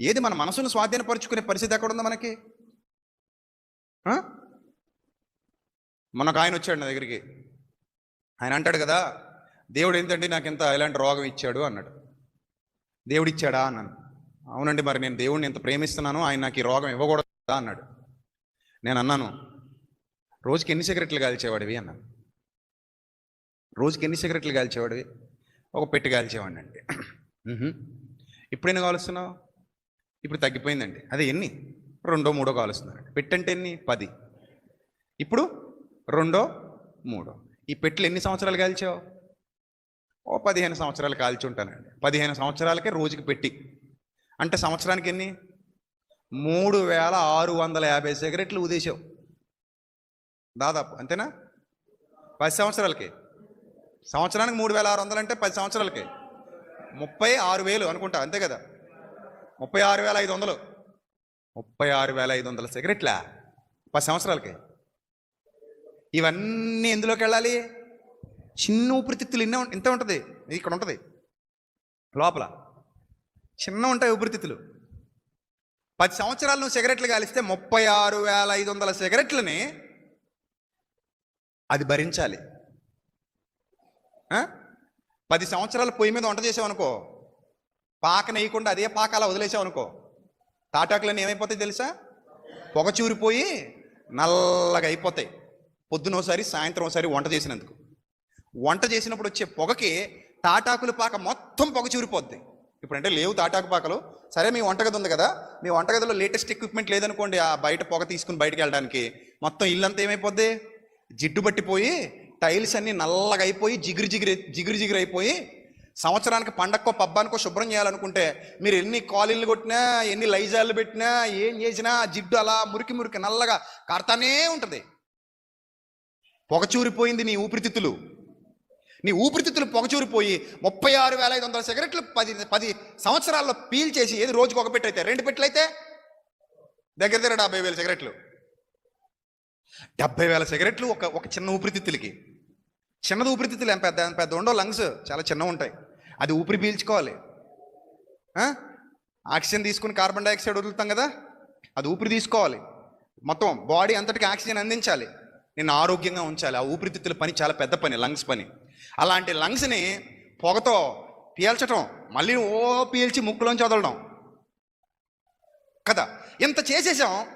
ఏది మన మనసును స్వాధీనపరుచుకునే పరిస్థితి ఎక్కడ ఉందో మనకి మనకు ఆయన వచ్చాడు నా దగ్గరికి. ఆయన అంటాడు కదా దేవుడు ఏంటండి నాకు ఇంత ఇలాంటి రోగం ఇచ్చాడు? అన్నాడు. దేవుడు ఇచ్చాడా? అన్నాను. అవునండి మరి నేను దేవుడిని ఇంత ప్రేమిస్తున్నాను ఆయన నాకు ఈ రోగం ఇవ్వకూడదు? అన్నాడు. నేను అన్నాను రోజుకి ఎన్ని సిగరెట్లు కాల్చేవాడివి? అన్నాను. రోజుకి ఎన్ని సిగరెట్లు కాల్చేవాడివి? ఒక పెట్టి కాల్చేవాడిని అండి ఇప్పుడేం ఎన్ని కాలుస్తున్నావు ఇప్పుడు తగ్గిపోయిందండి. అదే ఎన్ని? రెండో మూడో కాలుస్తున్నారండి పెట్టంటే ఎన్ని? పది. ఇప్పుడు రెండో మూడో. ఈ పెట్టెలు ఎన్ని సంవత్సరాలు కాల్చావు? ఓ పదిహేను సంవత్సరాలు కాల్చి ఉంటానండి. పదిహేను సంవత్సరాలకే రోజుకి పెట్టి. అంటే సంవత్సరానికి ఎన్ని? మూడు వేల ఆరు వందల యాభై సిగరెట్లు ఉదేశావు దాదాపు అంతేనా? పది సంవత్సరాలకి. సంవత్సరానికి మూడు వేల ఆరు వందలు అంటే పది సంవత్సరాలకి. ముప్పై ఆరు వేలు అనుకుంటా అంతే కదా? ముప్పై ఆరు వేల ఐదు వందలు. ముప్పై ఆరు వేల ఐదు వందల సిగరెట్లా? పది సంవత్సరాలకి. ఇవన్నీ ఎందులోకి వెళ్ళాలి? చిన్న ఊపిరితిత్తులు ఇన్న ఇంత ఉంటుంది. ఇక్కడ ఉంటుంది. లోపల. చిన్న ఉంటాయి ఊపిరితిత్తులు. పది సంవత్సరాలు నువ్వు సిగరెట్లు కాలిస్తే ముప్పై ఆరు వేల ఐదు వందల సిగరెట్లని అది భరించాలి. పది సంవత్సరాలు పొయ్యి మీద వంట చేసావనుకో పాక అదే పాక అలా వదిలేసావు అనుకో. తాటాకులన్నీ ఏమైపోతాయి తెలుసా? పొగ చూరిపోయి నల్లగా అయిపోతాయి. పొద్దున ఒకసారి సాయంత్రం ఒకసారి వంట చేసినందుకు. వంట చేసినప్పుడు వచ్చే పొగకి తాటాకుల పాక మొత్తం పొగ చూరిపోద్ది ఇప్పుడంటే లేవు తాటాకు పాకలు. సరే మీ వంటగది ఉంది కదా. మీ వంటగదిలో లేటెస్ట్ ఎక్విప్మెంట్ లేదనుకోండి ఆ బయట పొగ తీసుకుని బయటకు వెళ్ళడానికి. మొత్తం ఇల్లంతా ఏమైపోద్ది? జిడ్డు పట్టిపోయి టైల్స్ అన్ని నల్లగా అయిపోయి జిగురు జిగురు జిగురు జిగురు అయిపోయి సంవత్సరానికి పండక్కో పబ్బానికో శుభ్రం చేయాలనుకుంటే మీరు ఎన్ని కాలీలు కొట్టినా ఎన్ని లైజాలు పెట్టినా ఏం చేసినా జిడ్డు అలా మురికి మురికి నల్లగా కారుతానే ఉంటుంది. పొగచూరిపోయింది నీ ఊపిరితిత్తులు. నీ ఊపిరితిత్తులు పొగచూరిపోయి ముప్పై ఆరు వేల ఐదు వందల సిగరెట్లు పది పది సంవత్సరాల్లో పీల్ చేసి ఏది రోజుకు ఒక పెట్టయితే రెండు పెట్టలైతే దగ్గర దగ్గర డెబ్బై వేల సిగరెట్లు. డెబ్బై వేల సిగరెట్లు ఒక ఒక చిన్న ఊపిరితిత్తులకి. చిన్నది ఊపిరితిత్తులు ఏం పెద్ద పెద్ద ఉండవు లంగ్స్ చాలా చిన్నగా ఉంటాయి. అది ఊపిరి పీల్చుకోవాలి. ఆక్సిజన్ తీసుకుని కార్బన్ డైఆక్సైడ్ వదులుతాం కదా? అది ఊపిరి తీసుకోవాలి. మొత్తం బాడీ అంతటికి ఆక్సిజన్ అందించాలి. నేను ఆరోగ్యంగా ఉంచాలి. ఆ ఊపిరితిత్తుల పని చాలా పెద్ద పని లంగ్స్ పని. అలాంటి లంగ్స్ని పొగతో పీల్చటం మళ్ళీ ఓ పీల్చి ముక్కులోంచి వదలడం. కదా? ఇంత చేసేసాం.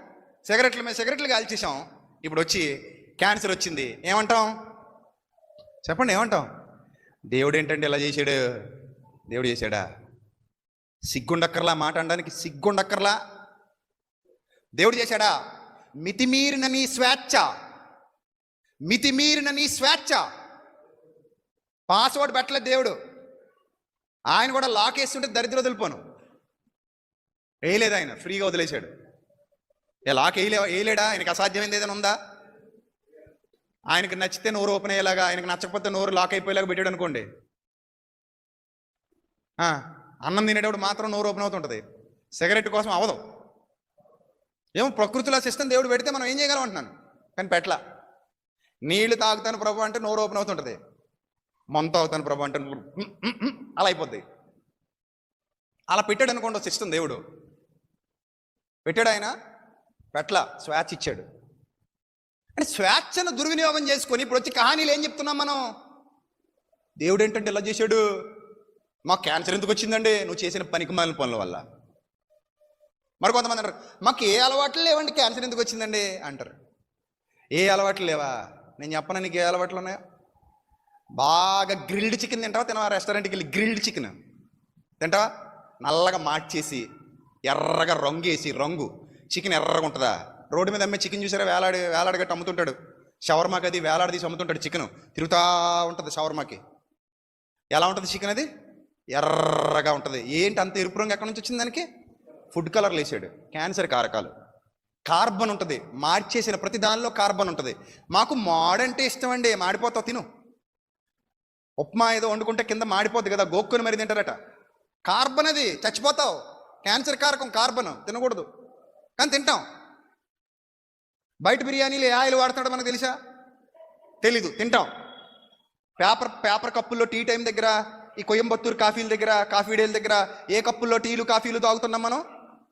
సిగరెట్ల మీద సిగరెట్లు కాల్చేసాం. ఇప్పుడు వచ్చి క్యాన్సర్ వచ్చింది. ఏమంటాం? చెప్పండి ఏమంటాం? దేవుడు ఏంటంటే ఇలా చేశాడు? దేవుడు చేశాడా? సిగ్గుండక్కర్లా మాట అనడానికి సిగ్గుండక్కర్లా? దేవుడు చేశాడా? మితిమీరిన నీ స్వేచ్ఛ. మితిమీరిన నీ స్వేచ్ఛ. పాస్వర్డ్ పెట్టలేదు దేవుడు. ఆయన కూడా లాక్ వేస్తుంటే దరిద్ర వదిలిపోను. వేయలేదు ఆయన ఫ్రీగా వదిలేశాడు. ఏ లాక్ వేయలే వేయలేడా? ఆయనకి అసాధ్యమైంది ఏదైనా ఉందా? ఆయనకి నచ్చితే నోరు ఓపెన్ అయ్యేలాగా ఆయనకు నచ్చకపోతే నోరు లాక్ అయిపోయేలాగా పెట్టాడు అనుకోండి. అన్నం తినేటప్పుడు మాత్రం నోరు ఓపెన్ అవుతుంటుంది. సిగరెట్ కోసం అవదు. ఏమో ప్రకృతిలో సిస్టమ్ దేవుడు పెడితే మనం ఏం చేయగలం అంటున్నాను. కానీ పెట్ల నీళ్ళు తాగుతాను ప్రభు అంటే నోరు ఓపెన్ అవుతుంటుంది. మంత అవుతాను ప్రభు అంటే అలా అయిపోద్ది. అలా పెట్టాడు అనుకోండి సిస్టమ్ దేవుడు. పెట్టాడు ఆయన పెట్ల స్వేచ్ఛ ఇచ్చాడు. అంటే స్వేచ్ఛను దుర్వినియోగం చేసుకొని ఇప్పుడు వచ్చి కహానీలు ఏం చెప్తున్నాం మనం? దేవుడు ఏంటంటే ఇలా చేశాడు? మాకు క్యాన్సర్ ఎందుకు వచ్చిందండి? నువ్వు చేసిన పనికి మాలిన పనుల వల్ల. మరి కొంతమంది అంటారు మాకు ఏ అలవాట్లు లేవండి క్యాన్సర్ ఎందుకు వచ్చిందండి? అంటారు. ఏ అలవాట్లు లేవా? నేను చెప్పను నీకు ఏ అలవాట్లు ఉన్నాయా? బాగా గ్రిల్డ్ చికెన్ తింటావా? తినవా? రెస్టారెంట్కి వెళ్ళి గ్రిల్డ్ చికెన్. తింటావా? నల్లగా మార్చేసి ఎర్రగా రంగు వేసి రంగు. చికెన్ ఎర్రగా ఉంటుందా? రోడ్డు మీద అమ్మే చికెన్ చూసారా? వేలాడి వేలాడగట్టి అమ్ముతుంటాడు. షవర్మాకి అది వేలాడదీసి అమ్ముతుంటాడు చికెన్. తిరుగుతా ఉంటుంది షవర్మాకి. ఎలా ఉంటుంది చికెన్ అది? ఎర్రగా ఉంటుంది. ఏంటి అంత ఎరుపు రంగు ఎక్కడి నుంచి వచ్చింది దానికి? ఫుడ్ కలర్లు వేసాడు. క్యాన్సర్ కారకాలు. కార్బన్ ఉంటుంది. మార్చేసిన ప్రతి దానిలో కార్బన్ ఉంటుంది. మాకు మాడంటే ఇష్టం అండి మాడిపోతావు తిను. ఉప్మా ఏదో వండుకుంటే కింద మాడిపోద్ది కదా గోక్కుని మరి తింటారట. కార్బన్ అది. చచ్చిపోతావు. క్యాన్సర్ కారకం కార్బన్. తినకూడదు. కానీ తింటాం. బయట బిర్యానీలు ఏ ఆయిల్ వాడుతున్నాడో మనకు తెలుసా? తెలీదు. తింటాం. పేపర్ పేపర్ కప్పుల్లో టీ టైం దగ్గర ఈ కొయంబత్తూరు కాఫీల దగ్గర కాఫీ డేల దగ్గర ఏ కప్పుల్లో టీలు కాఫీలు తాగుతున్నాం మనం?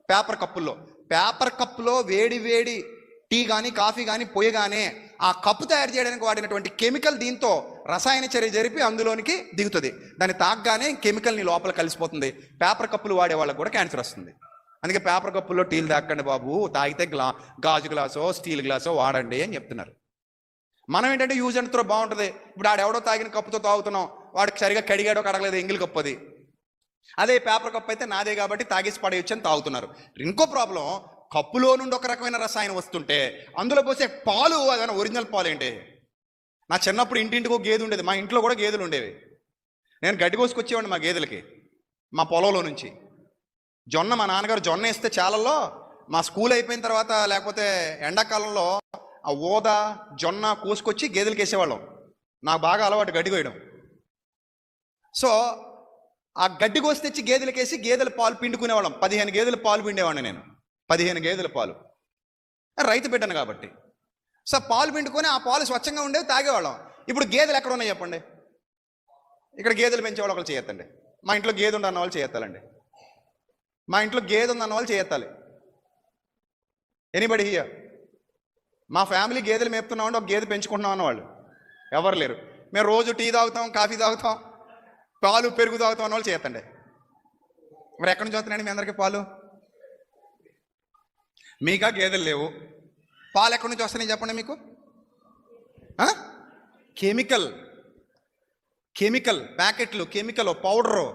పేపర్ కప్పుల్లో. పేపర్ కప్పులో వేడి వేడి టీ కానీ కాఫీ కానీ పోయగానే ఆ కప్పు తయారు చేయడానికి వాడినటువంటి కెమికల్ దీంతో రసాయన చర్య జరిపి అందులోనికి దిగుతుంది. దాన్ని తాగగానే కెమికల్ని లోపల కలిసిపోతుంది. పేపర్ కప్పులు వాడే వాళ్ళకి కూడా క్యాన్సర్ వస్తుంది. అందుకే పేపర్ కప్పుల్లో టీలు తాకండి బాబు. తాగితే గ్లా గాజు గ్లాసో స్టీల్ గ్లాసో వాడండి అని చెప్తున్నారు. మనం ఏంటంటే యూజ్ అండ్ త్రో బాగుంటుంది. ఇప్పుడు ఆడెవడో తాగిన కప్పుతో తాగుతున్నాం. వాడికి సరిగా కడిగాడో కడగలేదు ఎంగిల్ కప్పు అది అదే పేపర్ కప్ అయితే నాదే కాబట్టి తాగేసి పడేయచ్చు అని తాగుతున్నారు. ఇంకో ప్రాబ్లం కప్పులో నుండి ఒక రకమైన రసాయనం వస్తుంటే అందులో పోసే పాలు అదైనా ఒరిజినల్ పాలు ఏంటి? నా చిన్నప్పుడు ఇంటింటికి ఒక గేదె ఉండేది. మా ఇంట్లో కూడా గేదెలు ఉండేవి. నేను గడ్డి కోసుకొచ్చేవాడిని మా గేదెలకి మా పొలంలో నుంచి. జొన్న మా నాన్నగారు జొన్న వేస్తే చాలల్లో. మా స్కూల్ అయిపోయిన తర్వాత లేకపోతే ఎండాకాలంలో ఆ ఓద జొన్న కోసుకొచ్చి గేదెలకు వేసేవాళ్ళం. నాకు బాగా అలవాటు గడ్డి కోయడం. సో ఆ గడ్డి కోసి తెచ్చి గేదెలకు వేసి గేదెల పాలు పిండుకునేవాళ్ళం. పదిహేను గేదెల పాలు పిండేవాడిని నేను. పదిహేను గేదెల పాలు. రైతు బిడ్డను కాబట్టి. సో పాలు పిండుకొని ఆ పాలు స్వచ్ఛంగా ఉండేవి తాగేవాళ్ళం. ఇప్పుడు గేదెలు ఎక్కడ ఉన్నాయి చెప్పండి? ఇక్కడ గేదెలు పెంచేవాళ్ళు ఒకళ్ళు చేయొద్దండి. మా ఇంట్లో గేదె ఉండన్న వాళ్ళు చేయొత్తాలండి మా ఇంట్లో గేదె ఉందన్న వాళ్ళు చేయొత్తాలి. ఎనీబడి హియర్ మా ఫ్యామిలీ గేదెలు మేపుతున్నామంటే ఒక గేదె పెంచుకుంటున్నాం అన్నవాళ్ళు. ఎవరు లేరు. మేము రోజు టీ తాగుతాం కాఫీ తాగుతాం పాలు పెరుగు తాగుతాం అన్న వాళ్ళు చేయొద్దండి మరి ఎక్కడి నుంచి వస్తున్నాయండి మీ అందరికీ పాలు? మీకా గేదెలు లేవు. పాలు ఎక్కడి నుంచి వస్తున్నాయి చెప్పండి మీకు? కెమికల్ కెమికల్ ప్యాకెట్లు కెమికల్ పౌడరు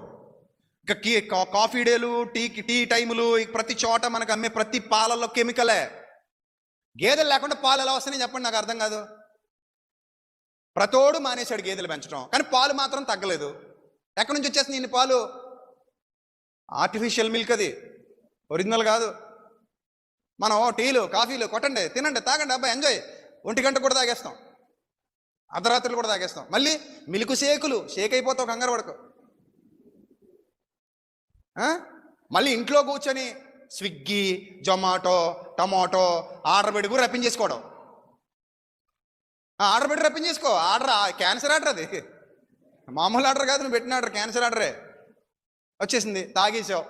ఇక కాఫీ డేలు టీ టీ టైములు ఇక ప్రతి చోట మనకు అమ్మే ప్రతి పాలల్లో కెమికలే. గేదెలు లేకుండా పాలు ఎలా వస్తున్నాయి చెప్పండి నాకు అర్థం కాదు. ప్రతోడు మానేశాడు గేదెలు పెంచడం. కానీ పాలు మాత్రం తగ్గలేదు. ఎక్కడి నుంచి వచ్చేసింది ఇన్ని పాలు? ఆర్టిఫిషియల్ మిల్క్ అది. ఒరిజినల్ కాదు. మనం టీలు కాఫీలు కొట్టండి తినండి తాగండి అబ్బాయి ఎంజాయ్. ఒంటి గంట కూడా తాగేస్తాం. అర్ధరాత్రులు కూడా తాగేస్తాం. మళ్ళీ మిల్క్ షేకులు. షేక్ అయిపోతావు కంగారు పడకు. మళ్ళీ ఇంట్లో కూర్చొని స్విగ్గీ జొమాటో టమాటో ఆర్డర్ పెట్టి కూడా రప్పించేసుకోవడం ఆర్డర్ పెట్టి రప్పించేసుకో ఆర్డర్ ఆ, క్యాన్సర్ ఆర్డర్ అది. మామూలు ఆర్డర్ కాదు నువ్వు పెట్టిన ఆర్డర్ క్యాన్సర్ ఆర్డరే. వచ్చేసింది తాగేసావు.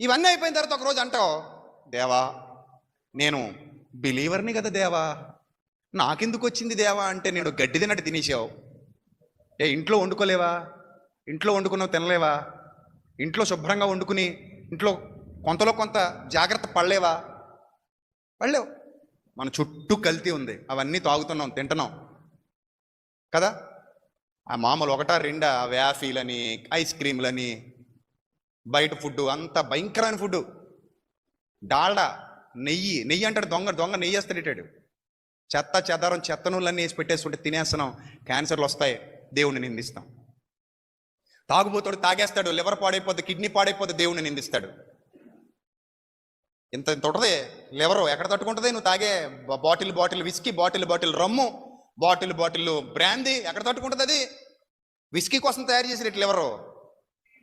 ఇవన్నీ అయిపోయిన తర్వాత ఒకరోజు అంటావు దేవా నేను బిలీవర్ని కదా దేవా. నాకెందుకు వచ్చింది దేవా అంటే నేను గడ్డి తిన్నట్టు తినేసావు. ఏ ఇంట్లో వండుకోలేవా? ఇంట్లో వండుకున్నావు తినలేవా? ఇంట్లో శుభ్రంగా వండుకుని ఇంట్లో కొంతలో కొంత జాగ్రత్త పడలేవా? పడలేవు. మన చుట్టూ కల్తీ ఉంది. అవన్నీ తాగుతున్నాం తింటున్నాం. కదా? ఆ మామూలు ఒకటా రెండా వ్యాఫీలని ఐస్ క్రీమ్లని బయట ఫుడ్ అంత భయంకరమైన ఫుడ్ డాల్డా నెయ్యి నెయ్యి అంటాడు దొంగ దొంగ నెయ్యి వేస్తాడు చెత్త చెదారం చెత్త నూళ్ళన్నీ వేసి పెట్టేస్తుంటే తినేస్తున్నాం. క్యాన్సర్లు వస్తాయి. దేవుణ్ణి నిందిస్తాం. తాగుబోతాడు తాగేస్తాడు లివర్ పాడైపోద్ది కిడ్నీ పాడైపోద్ది దేవుణ్ణి నిందిస్తాడు. ఇంత ఇంత ఉంటుంది లివరు ఎక్కడ తట్టుకుంటుంది? నువ్వు తాగే bottle bottle whisky bottle bottle rum bottle bottle brandy ఎక్కడ తట్టుకుంటుంది అది? విస్కీ కోసం తయారు చేసాడు ఇట్లా లివరు.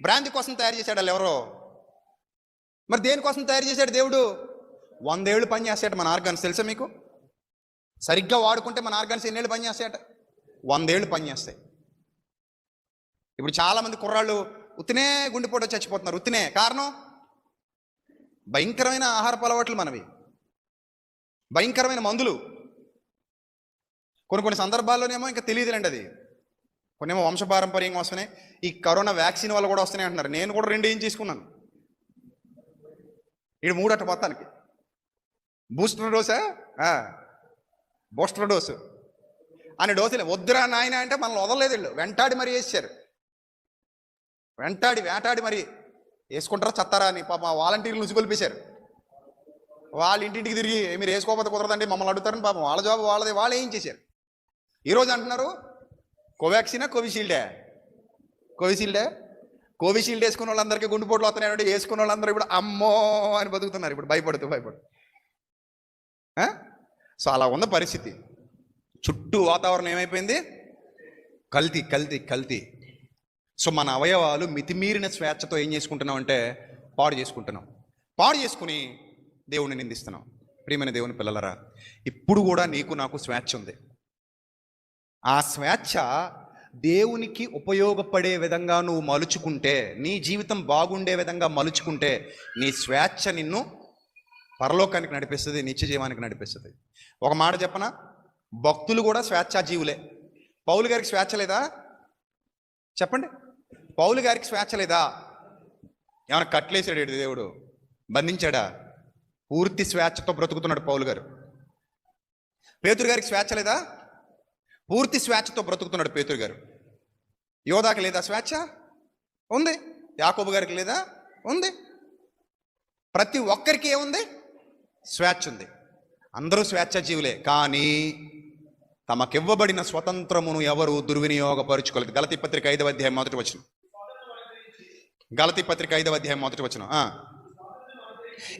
బ్రాందీ కోసం తయారు చేశాడు ఆ లివరు? మరి దేనికోసం తయారు చేశాడు దేవుడు? వందేళ్ళు పని చేస్తాడు మన ఆర్గాన్స్ తెలుసా మీకు? సరిగ్గా వాడుకుంటే మన ఆర్గాన్స్ ఎన్నేళ్ళు పని చేస్తాయట? వందేళ్ళు పని చేస్తాయి. ఇప్పుడు చాలామంది కుర్రాళ్ళు ఉత్తినే గుండెపోటు చచ్చిపోతున్నారు ఉత్తినే. కారణం? భయంకరమైన ఆహారపు అలవాట్లు మనవి. భయంకరమైన మందులు. కొన్ని కొన్ని సందర్భాల్లోనేమో ఇంకా తెలియదులేండి అది. కొన్నేమో వంశపారంపర్యంగా వస్తున్నాయి. ఈ కరోనా వ్యాక్సిన్ వల్ల కూడా వస్తున్నాయి అంటున్నారు. నేను కూడా రెండు ఏం తీసుకున్నాను ఇటు మూడట మొత్తానికి. బూస్టర్ డోసా? Booster dose. అని డోసులే వద్దురా నాయన అంటే మనల్ని వదలలేదు వీళ్ళు. వెంటాడి మరీ వేసారు వెంటాడి వేటాడి మరి. వేసుకుంటారా చత్తారా అని. పాప వాలంటీర్లు నుసిగొల్పేశారు వాళ్ళ ఇంటింటికి తిరిగి మీరు వేసుకోకపోతే కుదరదండి మమ్మల్ని అడుగుతారని పాపం వాళ్ళ జాబ్ వాళ్ళది వాళ్ళు ఏం చేశారు? ఈరోజు అంటున్నారు కోవాక్సినా కోవిషీల్డే. కోవిషీల్డే? కోవిషీల్డ్ వేసుకున్న వాళ్ళందరికీ గుండెపోట్లు వస్తున్నాయంటే వేసుకున్న వాళ్ళందరూ ఇప్పుడు అమ్మో అని బతుకుతున్నారు. ఇప్పుడు భయపడుతూ భయపడు సో అలా ఉన్న పరిస్థితి. చుట్టూ వాతావరణం ఏమైపోయింది? కల్తీ కల్తీ కల్తీ. సో మన అవయవాలు మితిమీరిన స్వేచ్ఛతో ఏం చేసుకుంటున్నాం అంటే పాడు చేసుకుంటున్నాం పాడు చేసుకుని దేవుణ్ణి నిందిస్తున్నాం ప్రియమైన దేవుని పిల్లలరా ఇప్పుడు కూడా నీకు నాకు స్వేచ్ఛ ఉంది. ఆ స్వేచ్ఛ దేవునికి ఉపయోగపడే విధంగా నువ్వు మలుచుకుంటే నీ జీవితం బాగుండే విధంగా మలుచుకుంటే నీ స్వేచ్ఛ నిన్ను పరలోకానికి నడిపిస్తుంది నిత్య జీవానికి నడిపిస్తుంది. ఒక మాట చెప్పనా? భక్తులు కూడా స్వేచ్ఛా జీవులే పౌలు గారికి స్వేచ్ఛ లేదా? చెప్పండి. పౌలు గారికి స్వేచ్ఛ లేదా? ఏమైనా కట్లేసాడు దేవుడు? బంధించాడా? పూర్తి స్వేచ్ఛతో బ్రతుకుతున్నాడు పౌలు గారు. పేతురు గారికి స్వేచ్ఛ లేదా? పూర్తి స్వేచ్ఛతో బ్రతుకుతున్నాడు పేతురు గారు. యోధాకి లేదా స్వేచ్ఛ? ఉంది. యాకోబు గారికి లేదా? ఉంది. ప్రతి ఒక్కరికి ఏముంది? స్వేచ్ఛ ఉంది. అందరూ స్వేచ్ఛ జీవులే కానీ తమకివ్వబడిన స్వతంత్రమును ఎవరు దుర్వినియోగపరుచుకోలేదు. గలతి పత్రిక ఐదవ అధ్యాయం మొదటి వచ్చిన గలతి పత్రిక ఐదవ అధ్యాయం మొదటి వచ్చిన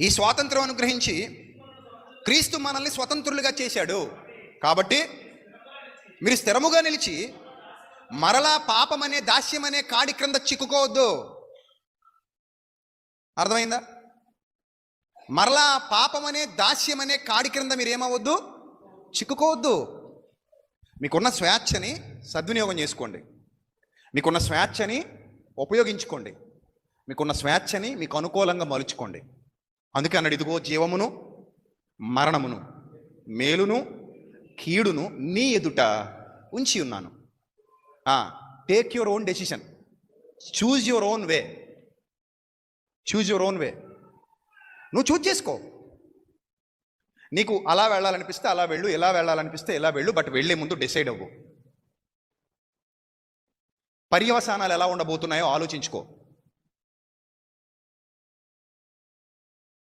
ఈ స్వాతంత్రం అనుగ్రహించి క్రీస్తు మనల్ని స్వతంత్రులుగా చేశాడు. కాబట్టి మీరు స్థిరముగా నిలిచి మరలా పాపం అనే దాస్యం అనే కాడి క్రింద చిక్కుకోవద్దు. అర్థమైందా? మరలా పాపం అనే దాస్యం అనే కాడి క్రింద మీరు ఏమవద్దు చిక్కుకోవద్దు. మీకున్న స్వేచ్ఛని సద్వినియోగం చేసుకోండి. మీకున్న స్వేచ్ఛని ఉపయోగించుకోండి. మీకున్న స్వేచ్ఛని మీకు అనుకూలంగా మలుచుకోండి. అందుకే అన్నాడు ఇదిగో జీవమును మరణమును మేలును కీడును నీ ఎదుట ఉంచి ఉన్నాను. Take your own decision choose your own way choose your own way నువ్వు చూజ్ చేసుకో. నీకు అలా వెళ్ళాలనిపిస్తే అలా వెళ్ళు ఎలా వెళ్ళాలనిపిస్తే ఎలా వెళ్ళు బట్ వెళ్ళే ముందు డిసైడ్ అవ్వు. పర్యవసానాలు ఎలా ఉండబోతున్నాయో ఆలోచించుకో.